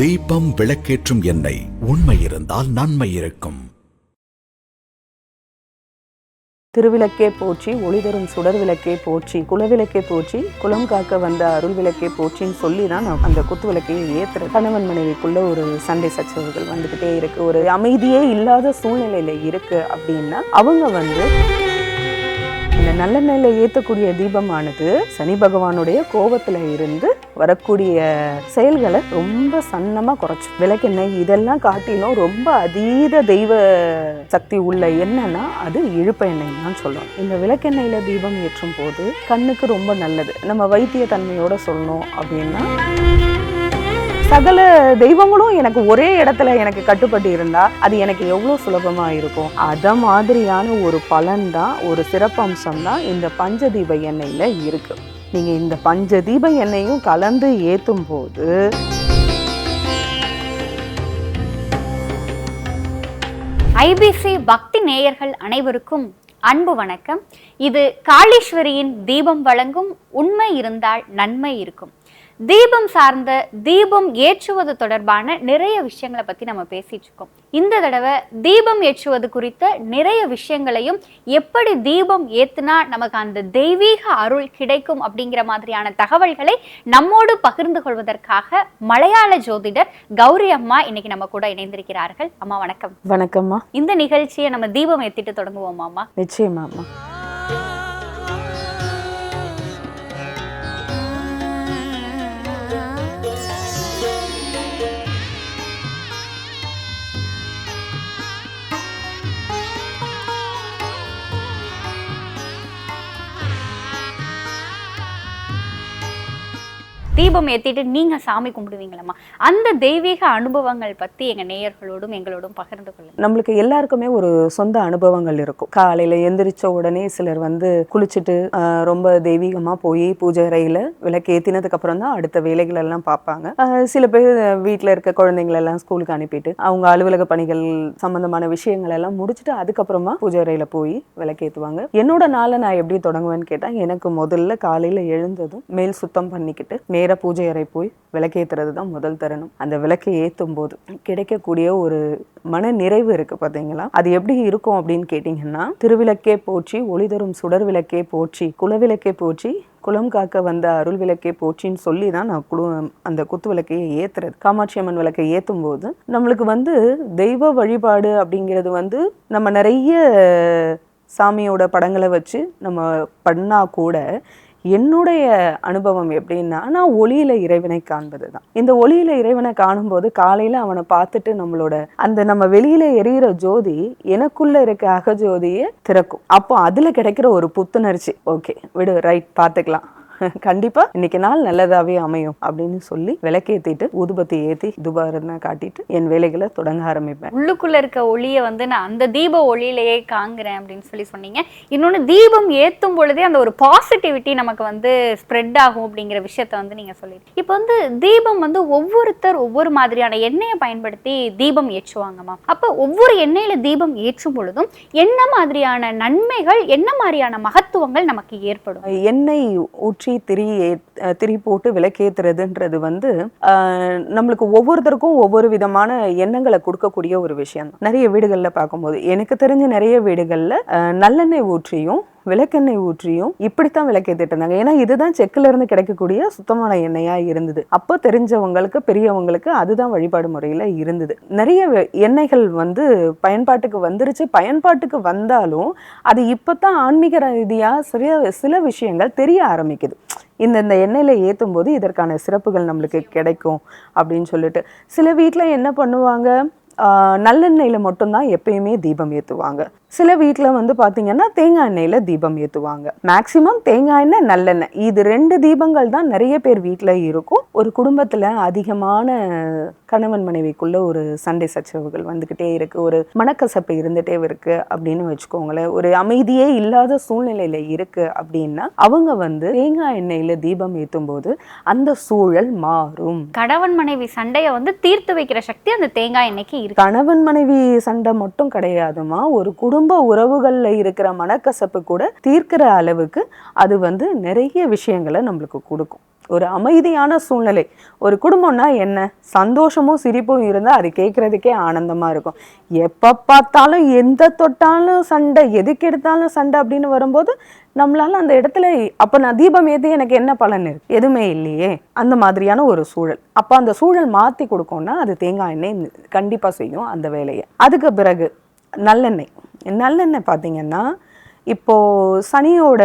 தீபம் விளக்கேற்றும் எண்ணெய் உண்மை இருந்தால் நன்மை இருக்கும். திருவிளக்கே போற்றி ஒளி தரும் சுடர் விளக்கே போற்றி குலவிளக்கே போற்றி குலம் காக்க வந்த அருள் விளக்கே போற்றின்னு சொல்லி தான் நான் அந்த குத்து விளக்கையை ஏத்துறேன். கணவன் மனைவிக்குள்ள ஒரு சண்டை சச்சரவுகள் வந்துகிட்டே இருக்கு. ஒரு அமைதியே இல்லாத சூழ்நிலையில இருக்கு அப்படின்னா அவங்க வந்து இந்த நல்லெண்ணெயில ஏற்றக்கூடிய தீபமானது சனி பகவானுடைய கோபத்தில் இருந்து வரக்கூடிய செயல்களை ரொம்ப சன்னமாக குறைச்சும். விளக்கெண்ணெய் இதெல்லாம் காட்டிலும் ரொம்ப அதீத தெய்வ சக்தி உள்ள எண்ணெய்னா அது இழுப்ப எண்ணெய் தான் சொல்லுவோம் இந்த விளக்கெண்ணெயில் தீபம் ஏற்றும் போது கண்ணுக்கு ரொம்ப நல்லது. நம்ம வைத்திய தன்மையோட சொல்லணும் அப்படின்னா சகல தெய்வங்களும் எனக்கு ஒரே இடத்துல எனக்கு கட்டுப்பட்டு இருந்தா அது எனக்கு எவ்வளோ சுலபமா இருக்கும்? அத மாதிரியான ஒரு பலன் தான் ஒரு சிறப்பம்சம் தான் இந்த பஞ்சதீப எண்ணெயில இருக்கு. நீங்க இந்த பஞ்சதீப எண்ணெயும் கலந்து ஏத்தும் போது ஐபிசி பக்தி நேயர்கள் அனைவருக்கும் அன்பு வணக்கம். இது காளீஸ்வரியின் தீபம் வழங்கும் உண்மை இருந்தால் நன்மை இருக்கும். தீபம் சார்ந்த தீபம் ஏற்றுவது தொடர்பான நிறைய விஷயங்களை பத்தி நம்ம பேசிட்டு இருக்கோம். இந்த தடவை தீபம் ஏற்றுவது குறித்த நிறைய விஷயங்களையும் எப்படி தீபம் ஏத்துனா நமக்கு அந்த தெய்வீக அருள் கிடைக்கும் அப்படிங்கிற மாதிரியான தகவல்களை நம்மோடு பகிர்ந்து கொள்வதற்காக மலையாள ஜோதிடர் கௌரி அம்மா இன்னைக்கு நம்ம கூட இணைந்திருக்கிறார்கள். அம்மா வணக்கம். வணக்கம்மா. இந்த நிகழ்ச்சியை நம்ம தீபம் ஏத்திட்டு தொடங்குவோமாமா நிச்சயமாம்மா. தீபம் ஏற்றிட்டு நீங்கள் சாமி கும்பிடுவீங்களம்மா. அந்த தெய்வீக அனுபவங்கள் பற்றி எங்கள் நேயர்களோடும் எங்களோடும் பகிர்ந்து கொள்ளுங்க. நம்மளுக்கு எல்லாருக்குமே ஒரு சொந்த அனுபவங்கள் இருக்கும். காலையில் எந்திரிச்ச உடனே சிலர் வந்து குளிச்சுட்டு ரொம்ப தெய்வீகமாக போய் பூஜை அறையில் விளக்கு ஏற்றினதுக்கப்புறம் தான் அடுத்த வேலைகளெல்லாம் பார்ப்பாங்க. சில பேர் வீட்டில் இருக்க குழந்தைங்களெல்லாம் ஸ்கூலுக்கு அனுப்பிட்டு அவங்க அலுவலக பணிகள் சம்பந்தமான விஷயங்கள் எல்லாம் முடிச்சுட்டு அதுக்கப்புறமா பூஜை அறையில் போய் விளக்கேற்றுவாங்க என்னோட நாளை நான் எப்படி தொடங்குவேன்னு கேட்டால் எனக்கு முதல்ல காலையில் எழுந்ததும் மேல் சுத்தம் பண்ணிக்கிட்டு நேர பூஜை அறை போய் விளக்கேத்துறது தான் முதல் தருணம். அந்த விளக்கை ஏற்றும் போது கிடைக்கக்கூடிய ஒரு மன நிறைவு இருக்கு பார்த்தீங்களா அது எப்படி இருக்கும் அப்படின்னு கேட்டிங்கன்னா திருவிளக்கே போற்றி ஒளி தரும் சுடர் விளக்கே போற்றி குலவிளக்கே போற்றி குலம் காக்க வந்த அருள் விளக்கே போச்சின்னு சொல்லி தான் நான் குழு அந்த குத்து விளக்கையை ஏத்துறது. காமாட்சி அம்மன் விளக்கை ஏற்றும் போது நம்மளுக்கு வந்து தெய்வ வழிபாடு அப்படிங்கிறது வந்து நம்ம நிறைய சாமியோட படங்களை வச்சு நம்ம பண்ணால் கூட என்னுடைய அனுபவம் எப்படின்னா நான் ஒளியில இறைவனை காண்பது தான் இந்த ஒளியில இறைவனை காணும்போது காலையில அவனை பார்த்துட்டு நம்மளோட அந்த நம்ம வெளியில எரியிற ஜோதி எனக்குள்ள இருக்க அகஜோதியை திறக்கும். அப்போ அதுல கிடைக்கிற ஒரு புத்துணர்ச்சி. ஓகே விடு ரைட் பார்த்துக்கலாம். கண்டிப்பா இன்னைக்கு நாள் நல்லதாவே அமையும் அப்படின்னு சொல்லி விளக்கேத்திட்டு ஊதுபத்தி ஏத்தி துபாரனை காட்டிட்டு என் வேலைகளை தொடங்க ஆரம்பிப்பேன். உள்ளுக்குள்ள இருக்க ஒளியை வந்து நான் அந்த தீப ஒளியிலேயே காங்குறேன் அப்படின்னு சொல்லி சொன்னீங்க. இன்னொன்னு தீபம் ஏத்தும் பொழுதே அந்த ஒரு பாசிட்டிவிட்டி நமக்கு வந்து ஸ்ப்ரெட் ஆகும் அப்படிங்கிற விஷயத்த வந்து நீங்க சொல்லிட்டு இப்போ வந்து தீபம் வந்து ஒவ்வொருத்தர் ஒவ்வொரு மாதிரியான எண்ணெயை பயன்படுத்தி தீபம் ஏற்றுவாங்கம்மா அப்போ ஒவ்வொரு எண்ணெயில தீபம் ஏற்றும் பொழுதும் என்ன மாதிரியான நன்மைகள் என்ன மாதிரியான மகத்துவங்கள் நமக்கு ஏற்படும்? எண்ணெய் ஊற்றி திரி திரியே திரி போட்டு விளக்கேத்துறதுன்றது வந்து நம்மளுக்கு ஒவ்வொருத்தருக்கும் ஒவ்வொரு விதமான எண்ணங்களை கொடுக்கக்கூடிய ஒரு விஷயம் நிறைய வீடுகளில் பார்க்கும்போது எனக்கு தெரிஞ்ச நிறைய வீடுகளில் நல்லெண்ணெய் ஊற்றியும் விளக்கெண்ணெய் ஊற்றியும் இப்படித்தான் விளக்கேற்றிட்டு இருந்தாங்க. ஏன்னா இதுதான் செக்கில் இருந்து கிடைக்கக்கூடிய சுத்தமான எண்ணெயாக இருந்தது. அப்போ தெரிஞ்சவங்களுக்கு பெரியவங்களுக்கு அதுதான் வழிபாடு முறையில் இருந்தது. நிறைய எண்ணெய்கள் வந்து பயன்பாட்டுக்கு வந்துருச்சு. பயன்பாட்டுக்கு வந்தாலும் அது இப்பதான் ஆன்மீக ரீதியாக சிறிய சில விஷயங்கள் தெரிய ஆரம்பிக்குது. இந்த இந்த எண்ணெயில் ஏற்றும் போது இதற்கான சிறப்புகள் நம்மளுக்கு கிடைக்கும் அப்படின்னு சொல்லிட்டு. சில வீட்டில் என்ன பண்ணுவாங்க? நல்லெண்ணெயில் மட்டும்தான் எப்பயுமே தீபம் ஏற்றுவாங்க சில வீட்டில் வந்து பார்த்தீங்கன்னா தேங்காய் எண்ணெயில் தீபம் ஏற்றுவாங்க மேக்சிமம் தேங்காய் எண்ணெய் நல்லெண்ணெய். இது ரெண்டு தீபங்கள் தான் நிறைய பேர் வீட்டில் இருக்கும். ஒரு குடும்பத்தில் அதிகமான கணவன் மனைவிக்குள்ள ஒரு சண்டை சச்சரவுகள் வந்துக்கிட்டே இருக்கு. ஒரு மனக்கசப்பு இருந்துட்டே இருக்கு அப்படின்னு வச்சுக்கோங்களேன். ஒரு அமைதியே இல்லாத சூழ்நிலையில இருக்கு அப்படின்னா அவங்க வந்து தேங்காய் எண்ணெயில தீபம் ஏற்றும் போது அந்த சூழல் மாறும். கணவன் மனைவி சண்டையை வந்து தீர்த்து வைக்கிற சக்தி அந்த தேங்காய் எண்ணெய்க்கு இருக்கு. கணவன் மனைவி சண்டை மட்டும் கிடையாதுமா. ஒரு குடும்ப உறவுகள்ல இருக்கிற மனக்கசப்பு கூட தீர்க்கிற அளவுக்கு அது வந்து நிறைய விஷயங்களை நம்மளுக்கு கொடுக்கும். ஒரு அமைதியான சூழ்நிலை ஒரு குடும்பம்னா என்ன? சந்தோஷமும் சிரிப்பும் இருந்தால் அது கேட்குறதுக்கே ஆனந்தமாக இருக்கும். எப்போ பார்த்தாலும் எந்த தொட்டாலும் சண்டை எதுக்கு எடுத்தாலும் சண்டை அப்படின்னு வரும்போது நம்மளால அந்த இடத்துல அப்போ நான் தீபம் ஏற்றி எனக்கு என்ன பலன் இருக்கு? எதுவுமே இல்லையே. அந்த மாதிரியான ஒரு சூழல். அப்போ அந்த சூழல் மாற்றி கொடுக்கோன்னா அது தேங்காய் எண்ணெய் கண்டிப்பாக செய்யும் அந்த வேலையை. அதுக்கு பிறகு நல்லெண்ணெய். நல்லெண்ணெய் பார்த்தீங்கன்னா இப்போ சனியோட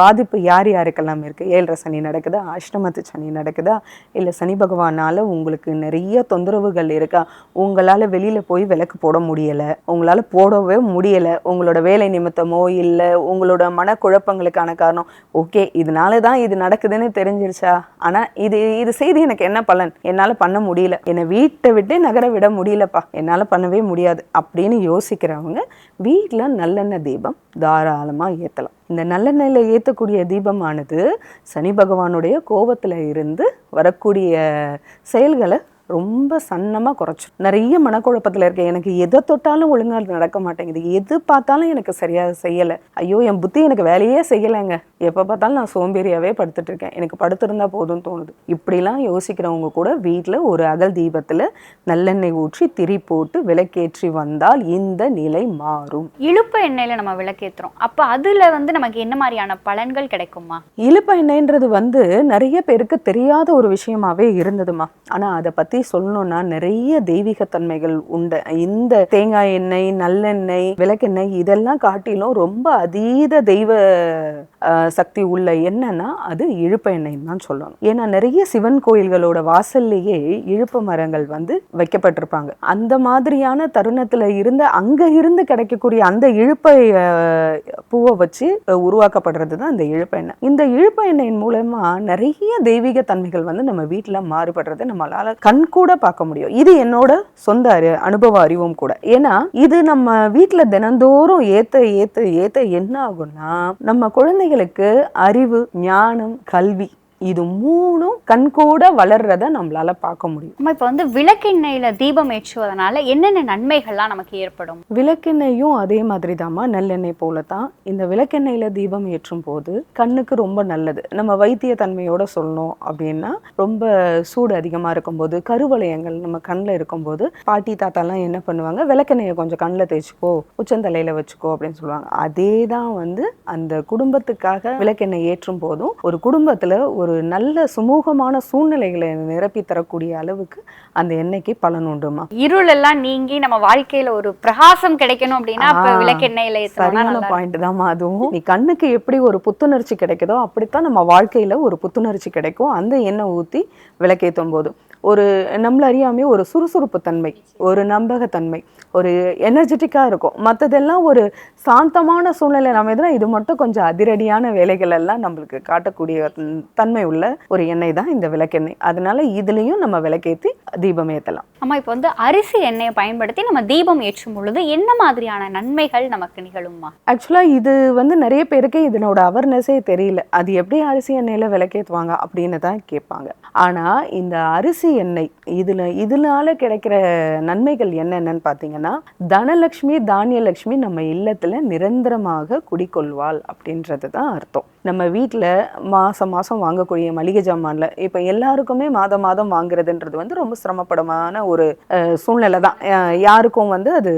பாதிப்பு யார் யாருக்கெல்லாம் இருக்குது ஏழரை சனி நடக்குதா? அஷ்டமத்து சனி நடக்குதா? இல்லை சனி பகவானால் உங்களுக்கு நிறைய தொந்தரவுகள் இருக்கா? உங்களால் வெளியில் போய் விளக்கு போட முடியலை. உங்களால் போடவே முடியலை. உங்களோட வேலை நிமித்தமோ இல்லை உங்களோட மனக்குழப்பங்களுக்கான காரணம். ஓகே இதனால தான் இது நடக்குதுன்னு தெரிஞ்சிருச்சா? ஆனால் இது இது செய்து எனக்கு என்ன பலன்? என்னால் பண்ண முடியல. என்னை வீட்டை விட்டு நகர விட முடியலப்பா. என்னால் பண்ணவே முடியாது அப்படின்னு யோசிக்கிறவங்க வீட்டில் நல்லெண்ணெய் தீபம் தாராளமாக ஏற்றலாம் இந்த நல்லெண்ணெயில் ஏற்றக்கூடிய தீபமானது சனி பகவானுடைய கோபத்தில் இருந்து வரக்கூடிய செயல்களை ரொம்ப சன்னமாக குறைச்சிடும் நிறைய மனக்குழப்பத்தில் இருக்கேன். எனக்கு எதை தொட்டாலும் ஒழுங்காக நடக்க மாட்டேங்குது. எது பார்த்தாலும் எனக்கு சரியாக செய்யலை. ஐயோ என் புத்தி எனக்கு வேலையே செய்யலைங்க. எப்போ பார்த்தாலும் நான் சோம்பேறியாகவே படுத்துட்டு இருக்கேன். எனக்கு படுத்திருந்தா போதும்னு தோணுது. இப்படிலாம் யோசிக்கிறவங்க கூட வீட்டில் ஒரு அகல் தீபத்தில் நல்லெண்ணெய் ஊற்றி திரி போட்டு விளக்கேற்றி வந்தால் இந்த நிலை மாறும். இழுப்பு எண்ணெயில நம்ம விளக்கேத்துறோம். அப்ப அதுல வந்து நமக்கு என்ன மாதிரியான பலன்கள் கிடைக்குமா இழுப்ப எண்ணெய்ன்றது வந்து நிறைய பேருக்கு தெரியாத ஒரு விஷயமாவே இருந்ததுமா. ஆனா அதை பற்றி சொல்லணும்னா நிறைய தெய்வீகத்தன்மைகள் உண்டு. இந்த தேங்காய் எண்ணெய் நல்லெண்ணெய் விளக்கெண்ணெய் இதெல்லாம் காட்டிலும் ரொம்ப அதீத தெய்வ ஆஹ், சக்தி உள்ள எண்ணெய்னா அது இழுப்ப எண்ணெய்ன்னு தான் சொல்லணும். ஏன்னா நிறைய சிவன் கோயில்களோட வாசல்லையே இழுப்ப மரங்கள் வந்து வைக்கப்பட்டிருப்பாங்க. அந்த மாதிரியான தருணத்துல இருந்து அங்கே இருந்து கிடைக்கக்கூடிய அந்த இழுப்பை பூவை வச்சு உருவாக்கப்படுறது தான் இந்த இழுப்ப எண்ணெய். இந்த இழுப்ப எண்ணெயின் மூலமா நிறைய தெய்வீக தன்மைகள் வந்து நம்ம வீட்டில் மாறுபடுறது நம்மளால கண் கூட பார்க்க முடியும். இது என்னோட சொந்த அறி அனுபவ அறிவும் கூட. ஏன்னா இது நம்ம வீட்டில் தினந்தோறும் ஏத்த ஏத்த ஏத்த என்ன ஆகும்னா நம்ம குழந்தைகளுக்கு அறிவு ஞானம் கல்வி இது மூணும் கண்கூட வளர்றத நம்மளால பார்க்க முடியும். நம்ம இப்ப வந்து விளக்கெண்ணெயில தீபம் ஏற்றுவதனால என்னென்ன நன்மைகள்லாம் நமக்கு ஏற்படும்? விளக்கெண்ணெயும் அதே மாதிரி தாம்மா நல்லெண்ணெய் போல தான் இந்த விளக்கெண்ணெயில தீபம் ஏற்றும் போது கண்ணுக்கு ரொம்ப நல்லது. நம்ம வைத்திய தன்மையோட சொல்லணும் அப்படின்னா ரொம்ப சூடு அதிகமாக இருக்கும்போது கருவளையங்கள் நம்ம கண்ணில் இருக்கும்போது பாட்டி தாத்தாலாம் என்ன பண்ணுவாங்க விளக்கெண்ணெயை கொஞ்சம் கண்ணில் தேய்ச்சிக்கோ உச்சந்தலையில் வச்சுக்கோ அப்படின்னு சொல்லுவாங்க. அதே தான் வந்து அந்த குடும்பத்துக்காக விளக்கெண்ணெய் ஏற்றும் போதும் ஒரு குடும்பத்தில் ஒரு நல்ல சுமூகமான சூழ்நிலைகளை நிரப்பி தரக்கூடிய அளவுக்கு அந்த எண்ணெய்க்கு பலன் உண்டுமா? இருள் எல்லாம் நீங்கி நம்ம வாழ்க்கையில ஒரு பிரகாசம் கிடைக்கணும் அப்படின்னா ஏத்தணும்னா சரியான. பாயிண்ட் தாம்மா அதுவும். நீ கண்ணுக்கு எப்படி ஒரு புத்துணர்ச்சி கிடைக்குதோ அப்படித்தான் நம்ம வாழ்க்கையில ஒரு புத்துணர்ச்சி கிடைக்கும். அந்த எண்ணெய் ஊத்தி விளக்கேற்றும் போது ஒரு நம்மள அறியாமே ஒரு சுறுசுறுப்பு தன்மை ஒரு நம்பகத்தன்மை ஒரு எனர்ஜெட்டிக்காக இருக்கும். மற்றதெல்லாம் ஒரு சாந்தமான சூழ்நிலை. நம்ம எதுனா இது மட்டும் கொஞ்சம் அதிரடியான வேலைகள் எல்லாம் நம்மளுக்கு காட்டக்கூடிய தன்மை உள்ள ஒரு எண்ணெய் தான் இந்த விளக்கெண்ணெய். அதனால இதுலயும் நம்ம விளக்கேத்தி தீபம் ஏத்தலாம். ஆமா இப்ப வந்து அரிசி எண்ணெயை பயன்படுத்தி நம்ம தீபம் ஏற்றும் பொழுது என்ன மாதிரியான நன்மைகள் நமக்கு நிகழுமா ஆக்சுவலாக இது வந்து நிறைய பேருக்கு இதனோட அவேர்னஸே தெரியல. அது எப்படி அரிசி எண்ணெயில் விளக்கேற்றுவாங்க அப்படின்னு தான் கேட்பாங்க. ஆனால் இந்த அரிசி எண்ணெய் இதில் இதனால கிடைக்கிற நன்மைகள் என்னென்னன்னு பார்த்தீங்கன்னா தனலக்ஷ்மி தானியலக்ஷ்மி நம்ம இல்லத்தில் நிரந்தரமாக குடிக்கொள்வாள் அப்படின்றது தான் அர்த்தம். நம்ம வீட்டில் மாதம் மாதம் வாங்கக்கூடிய மளிகை ஜாமானில் இப்போ எல்லாருக்குமே மாதம் மாதம் வாங்குறதுன்றது வந்து ரொம்ப சிரமப்படமான ஒரு சூழ்நிலை தான். யாருக்கும் வந்து அது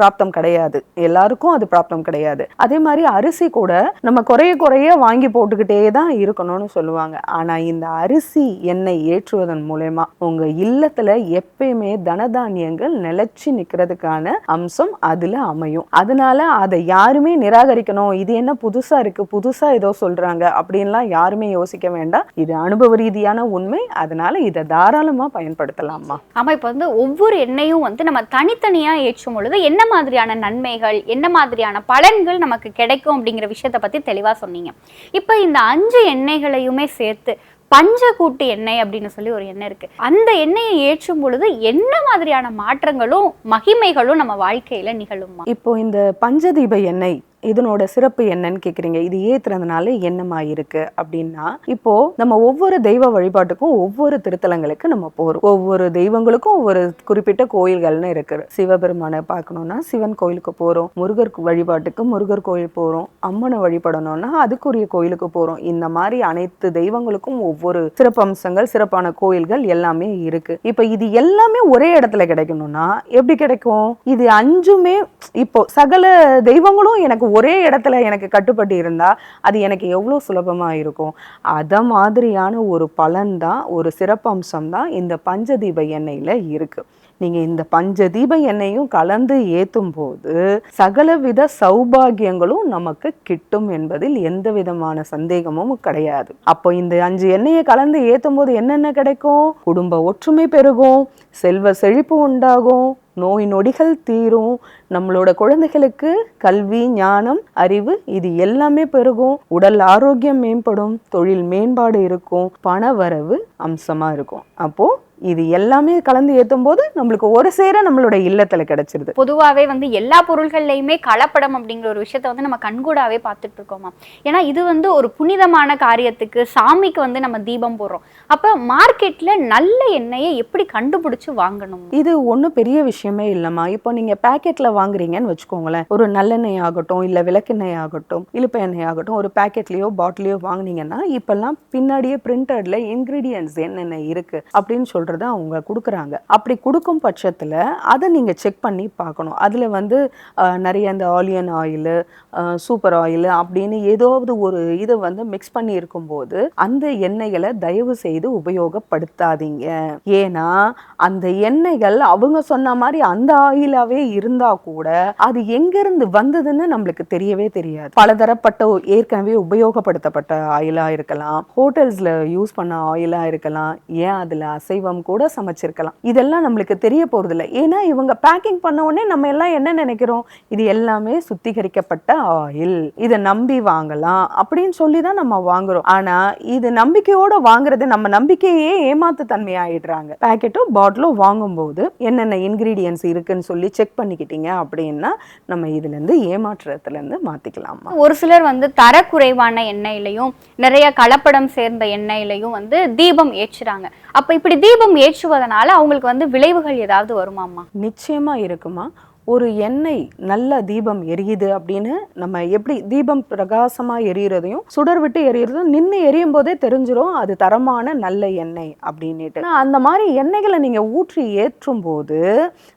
பிராப்தம் கிடையாது. எல்லாருக்கும் அது பிராப்தம் கிடையாது. அதே மாதிரி அரிசி கூட நம்ம குறைய குறைய வாங்கி போட்டுக்கிட்டே தான் இருக்கணும்னு சொல்லுவாங்க. ஆனால் இந்த அரிசி எண்ணெய் ஏற்றுவதன் மூலயமா உங்கள் இல்லத்தில் எப்பயுமே தனதானியங்கள் நிலச்சி நிற்கிறதுக்கான அம்சம் அதில் அமையும். அதனால அதை யாருமே நிராகரிக்கணும். இது என்ன புதுசாக இருக்குது புதுசாக ஏதோ சொல்றாங்க அப்படின்லாம் யாருமே யோசிக்க வேண்டாம். இது அனுபவ ரீதியான உண்மை. அதனால இதை தாராளமா பயன்படுத்தலாமா ஆமா இப்ப வந்து ஒவ்வொரு எண்ணெயும் வந்து நம்ம தனித்தனியா ஏற்றும் பொழுது என்ன மாதிரியான நன்மைகள் என்ன மாதிரியான பலன்கள் நமக்கு கிடைக்கும் அப்படிங்கிற விஷயத்தை பத்தி தெளிவா சொன்னீங்க. இப்ப இந்த அஞ்சு எண்ணெய்களையுமே சேர்த்து பஞ்சக்கூட்டு எண்ணெய் அப்படின்னு சொல்லி ஒரு எண்ணெய் இருக்கு. அந்த எண்ணெயை ஏற்றும் பொழுது என்ன மாதிரியான மாற்றங்களும் மகிமைகளும் நம்ம வாழ்க்கையில நிகழுமா இப்போ இந்த பஞ்சதீப எண்ணெய் இதனோட சிறப்பு என்னன்னு கேக்குறீங்க. இது ஏத்துறதுனால என்னமா இருக்கு? அப்படின்னா இப்போ நம்ம ஒவ்வொரு தெய்வ வழிபாட்டுக்கும் ஒவ்வொரு திருத்தலங்களுக்கு நம்ம போறோம். ஒவ்வொரு தெய்வங்களுக்கும் ஒவ்வொரு குறிப்பிட்ட கோயில்கள்னு இருக்கு. சிவபெருமானை பார்க்கணும்னா சிவன் கோயிலுக்கு போறோம். முருகர் வழிபாட்டுக்கு முருகர் கோயில் போறோம். அம்மனை வழிபடணும்னா அதுக்குரிய கோயிலுக்கு போறோம். இந்த மாதிரி அனைத்து தெய்வங்களுக்கும் ஒவ்வொரு சிறப்பம்சங்கள் சிறப்பான கோயில்கள் எல்லாமே இருக்கு. இப்ப இது எல்லாமே ஒரே இடத்துல கிடைக்கணும்னா எப்படி கிடைக்கும்? இது அஞ்சுமே இப்போ சகல தெய்வங்களும் எனக்கு ஒரே இடத்துல எனக்கு கட்டுப்பட்டு இருந்தால் அது எனக்கு எவ்வளோ சுலபமாக இருக்கும்? அதை மாதிரியான ஒரு பலன் தான் ஒரு சிறப்பம்சம் தான் இந்த பஞ்சதீப எண்ணெயில் இருக்குது நீங்கள் இந்த பஞ்சதீப எண்ணெயும் கலந்து ஏற்றும் போது சகலவித சௌபாகியங்களும் நமக்கு கிட்டும் என்பதில் எந்த விதமான சந்தேகமும் கிடையாது. அப்போ இந்த அஞ்சு எண்ணெயை கலந்து ஏற்றும் போது என்னென்ன கிடைக்கும்? குடும்ப ஒற்றுமை பெருகும் செல்வ செழிப்பு உண்டாகும் நோய் நொடிகள் தீரும் நம்மளோட குழந்தைகளுக்கு கல்வி ஞானம் அறிவு இது எல்லாமே பெருகும் உடல் ஆரோக்கியம் மேம்படும் தொழில் மேம்பாடு இருக்கும் பண வரவு அம்சமா இருக்கும். அப்போ இது எல்லாமே கலந்து ஏத்தும் போது நம்மளுக்கு ஒரு சேர நம்மளோட இல்லத்துல கிடைச்சிருது. பொதுவாகவே வந்து எல்லா பொருள்கள்லையுமே கலப்படம் அப்படிங்கிற ஒரு விஷயத்த வந்து நம்ம கண்கூடாவே பார்த்துட்டு இருக்கோமா? ஏன்னா இது வந்து ஒரு புனிதமான காரியத்துக்கு சாமிக்கு வந்து நம்ம தீபம் போடுறோம். அப்போ மார்க்கெட்ல நல்ல எண்ணெயை எப்படி கண்டுபிடிச்சு வாங்கணும்? இது ஒன்றும் பெரிய விஷயமே இல்லைம்மா. இப்போ நீங்கள் பேக்கெட்டில் வாங்குறீங்கன்னு வச்சுக்கோங்களேன். ஒரு நல்லெண்ணெய் ஆகட்டும் இல்லை விளக்கெண்ணெய் ஆகட்டும் இழுப்ப எண்ணெய் ஆகட்டும் ஒரு பேக்கெட்லேயோ பாட்டிலையோ வாங்குனீங்கன்னா இப்போல்லாம் பின்னாடியே பிரிண்டட்ல இன்க்ரீடியன்ட்ஸ் என்னென்ன இருக்குது அப்படின்னு அப்படின்றத அவங்க கொடுக்குறாங்க. அப்படி கொடுக்கும் பட்சத்தில் அதை நீங்கள் செக் பண்ணி பார்க்கணும். அதில் வந்து நிறைய இந்த ஆலியன் ஆயிலு சூப்பர் ஆயில் அப்படின்னு ஏதாவது ஒரு இதை வந்து மிக்ஸ் பண்ணி இருக்கும்போது அந்த எண்ணெய்களை தயவு செய்து உபயோகப்படுத்தாதீங்க. ஏன்னா அந்த எண்ணெய்கள் அவங்க சொன்ன மாதிரி அந்த ஆயிலாவே இருந்தா கூட அது எங்கிருந்து வந்ததுன்னு நம்மளுக்கு தெரியவே தெரியாது. பலதரப்பட்ட ஏற்கனவே உபயோகப்படுத்தப்பட்ட ஆயிலா இருக்கலாம். ஹோட்டல்ஸ்ல யூஸ் பண்ண ஆயிலா இருக்கலாம். ஏன் அதுல அசைவம் கூட சமைச்சிருக்கலாம். இதெல்லாம் நம்மளுக்கு தெரிய போறது இல்லை ஏன்னா இவங்க பேக்கிங் பண்ண உடனே நம்ம எல்லாம் என்ன நினைக்கிறோம்? இது எல்லாமே சுத்திகரிக்கப்பட்ட ஆயில். இதை நம்பி வாங்கலாம் அப்படின்னு சொல்லி தான் நம்ம வாங்குறோம். ஆனா இது நம்பிக்கையோட வாங்குறது நம்ம நம்பிக்கையே ஏமாத்து தன்மை ஆயிடுறாங்க பேக்கெட்டோ பாட்டிலும் வாங்கும்போது என்னென்ன இன்கிரீடியன்ஸ் இருக்குன்னு சொல்லி செக் பண்ணிக்கிட்டீங்க அப்படின்னா நம்ம இதுல இருந்து ஏமாற்றுறதுல இருந்து மாத்திக்கலாமா? ஒரு சிலர் வந்து தரக்குறைவான எண்ணெயிலையும் நிறைய கலப்படம் சேர்ந்த எண்ணெயிலையும் வந்து தீபம் ஏற்றுறாங்க. அப்ப இப்படி தீபம் ஏற்றுவதனால அவங்களுக்கு வந்து விளைவுகள் ஏதாவது வருமாம்மா? நிச்சயமா இருக்குமா ஒரு எண்ணெய் நல்ல தீபம் எரியுது அப்படின்னு நம்ம எப்படி தீபம் பிரகாசமாக எரியறதையும் சுடர் விட்டு எரியறதும் நின்று எரியும் போதே தெரிஞ்சிடும் அது தரமான நல்ல எண்ணெய் அப்படின்னுட்டு. அந்த மாதிரி எண்ணெய்களை நீங்கள் ஊற்றி ஏற்றும் போது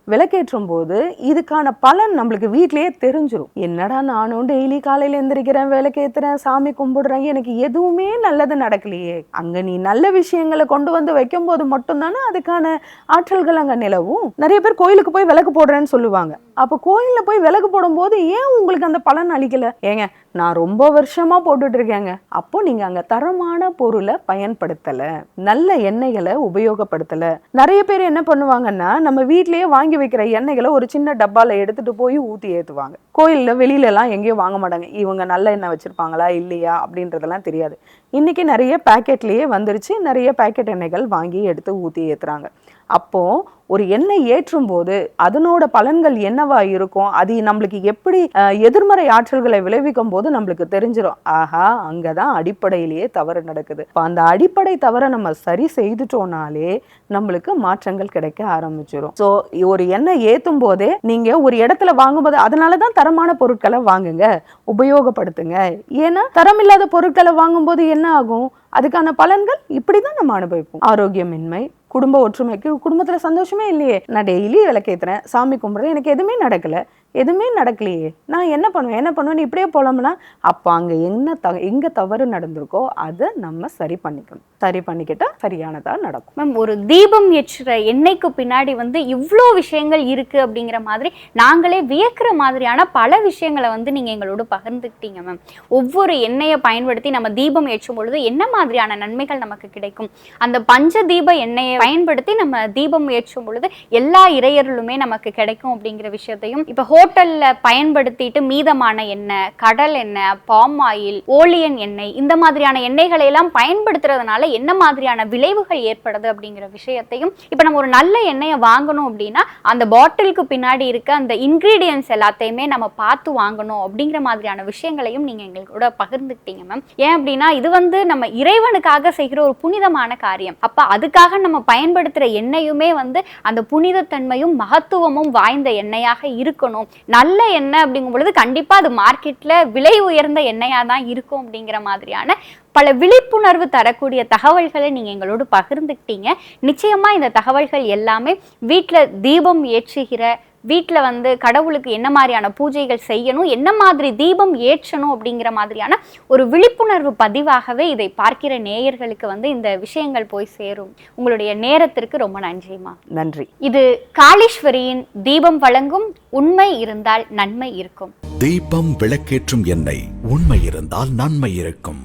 விளக்கேற்றும் போது இதுக்கான பலன் நம்மளுக்கு வீட்டிலையே தெரிஞ்சிடும் என்னடா நானும் டெய்லி காலையில் எந்திரிக்கிறேன் விளக்கேத்துறேன் சாமி கும்பிடுறேன் எனக்கு எதுவுமே நல்லது நடக்கலையே. அங்கே நீ நல்ல விஷயங்களை கொண்டு வந்து வைக்கும் போது மட்டும்தானே அதுக்கான ஆற்றல்கள் அங்கே நிலவும். நிறைய பேர் கோயிலுக்கு போய் விளக்கு போடுறேன்னு சொல்லுவாங்க. அப்ப கோயிலில் போய் விளக்கு போடும்போது ஏன் உங்களுக்கு அந்த பலன் அளிக்கல? ஏங்க நான் ரொம்ப வருஷமா போட்டுட்டு இருக்கேங்க. அப்போ நீங்க அங்க தரமான பொருளை பயன்படுத்தல நல்ல எண்ணெய்களை உபயோகப்படுத்தல. நிறைய பேர் என்ன பண்ணுவாங்கன்னா நம்ம வீட்லேயே வாங்கி வைக்கிற எண்ணெய்களை ஒரு சின்ன டப்பால எடுத்துட்டு போய் ஊத்தி ஏத்துவாங்க. கோயில்ல வெளியிலலாம் எல்லாம் எங்கேயும் வாங்க மாட்டாங்க. இவங்க நல்ல எண்ணெய் வச்சிருப்பாங்களா இல்லையா அப்படின்றதெல்லாம் தெரியாது. இன்றைக்கி நிறைய பேக்கெட்லேயே வந்துருச்சு. நிறைய பேக்கெட் எண்ணெய்கள் வாங்கி எடுத்து ஊத்தி ஏத்துறாங்க. அப்போ ஒரு எண்ணெய் ஏற்றும் போது அதனோட பலன்கள் என்னவா இருக்கும்? அது நம்மளுக்கு எப்படி அஹ், எதிர்மறை ஆற்றல்களை விளைவிக்கும் போது நம்மளுக்கு தெரிஞ்சிடும் ஆஹா அங்கதான் அடிப்படையிலேயே தவறு நடக்குது. அந்த அடிப்படை தவறை நம்ம சரி செய்துட்டோம்னாலே நம்மளுக்கு மாற்றங்கள் கிடைக்க ஆரம்பிச்சிடும் ஸோ ஒரு எண்ணெய் ஏத்தும் போதே நீங்க ஒரு இடத்துல வாங்கும்போது அதனாலதான் தரமான பொருட்களை வாங்குங்க உபயோகப்படுத்துங்க. ஏன்னா தரம் இல்லாத பொருட்களை வாங்கும்போது என்ன ஆகும்? அதுக்கான பலன்கள் இப்படிதான் நம்ம அனுபவிப்போம். ஆரோக்கியமின்மை குடும்ப ஒற்றுமைக்கு குடும்பத்தில் சந்தோஷமே இல்லையே. நான் டெய்லி விளக்கேற்றுறேன் சாமி கும்பிட்றேன். எனக்கு எதுவுமே நடக்கல. எதுவுமே நடக்கலையே. நான் என்ன பண்ணுவேன்? என்ன பண்ணுவேன் இப்படியே போலாம்னா அப்போ அங்கே என்ன த எங்கே தவறு நடந்திருக்கோ அதை நம்ம சரி பண்ணிக்கணும். சரி பண்ணிக்கிட்டால் சரியானதாக நடக்கும். மேம் ஒரு தீபம் ஏற்றுற எண்ணெய்க்கு பின்னாடி வந்து இவ்வளோ விஷயங்கள் இருக்குது அப்படிங்கிற மாதிரி நாங்களே வியக்கிற மாதிரியான பல விஷயங்களை வந்து நீங்கள் எங்களோட பகிர்ந்துக்கிட்டீங்க மேம். ஒவ்வொரு எண்ணெயை பயன்படுத்தி நம்ம தீபம் ஏற்றும் பொழுது என்ன மாதிரியான நன்மைகள் நமக்கு கிடைக்கும்? அந்த பஞ்ச தீப எண்ணெயை பயன்படுத்தி நம்ம தீபம் ஏற்றும் பொழுது எல்லா இறையர்களுமே நமக்கு கிடைக்கும் அப்படிங்கிற விஷயத்தையும் இப்போ ஹோட்டல்ல பயன்படுத்திட்டு மீதமான எண்ணெய் கடல் எண்ணெய் பாம் ஆயில் ஓலியன் எண்ணெய் இந்த மாதிரியான எண்ணெய்களை எல்லாம் பயன்படுத்துறதுனால என்ன மாதிரியான விளைவுகள் ஏற்படுது அப்படிங்கிற விஷயத்தையும் இப்போ நம்ம ஒரு நல்ல எண்ணெயை வாங்கணும் அப்படின்னா அந்த பாட்டிலுக்கு பின்னாடி இருக்க அந்த இன்கிரீடியன்ஸ் எல்லாத்தையுமே நம்ம பார்த்து வாங்கணும் அப்படிங்கிற மாதிரியான விஷயங்களையும் நீங்க கூட பகிர்ந்துக்கிட்டீங்க மேம் ஏன் அப்படின்னா இது வந்து நம்ம இறைவனுக்காக செய்கிற ஒரு புனிதமான காரியம். அப்ப அதுக்காக நம்ம பயன்படுத்துற எண்ணெயுமே வந்து அந்த புனிதத்தன்மையும் மகத்துவமும் வாய்ந்த எண்ணெயாக இருக்கணும். நல்ல எண்ணெய் அப்படிங்கும் பொழுது கண்டிப்பா அது மார்க்கெட்ல விலை உயர்ந்த எண்ணெயாக தான் இருக்கும் அப்படிங்கிற மாதிரியான பல விழிப்புணர்வு தரக்கூடிய தகவல்களை நீங்க எங்களோடு பகிர்ந்துக்கிட்டீங்க. நிச்சயமா இந்த தகவல்கள் எல்லாமே வீட்டில் தீபம் ஏற்றுகிற வீட்டில் வந்து கடவுளுக்கு என்ன மாதிரியான பூஜைகள் செய்யணும் என்ன மாதிரி தீபம் ஏற்றணும் அப்படிங்கிற மாதிரியான ஒரு விழிப்புணர்வு பதிவாகவே இதை பார்க்கிற நேயர்களுக்கு வந்து இந்த விஷயங்கள் போய் சேரும். உங்களுடைய நேரத்திற்கு ரொம்ப நன்றிமா நன்றி. இது காளீஸ்வரியின் தீபம் வழங்கும் உண்மை இருந்தால் நன்மை இருக்கும். தீபம் விளக்கேற்றும் எண்ணெய் உண்மை இருந்தால் நன்மை இருக்கும்.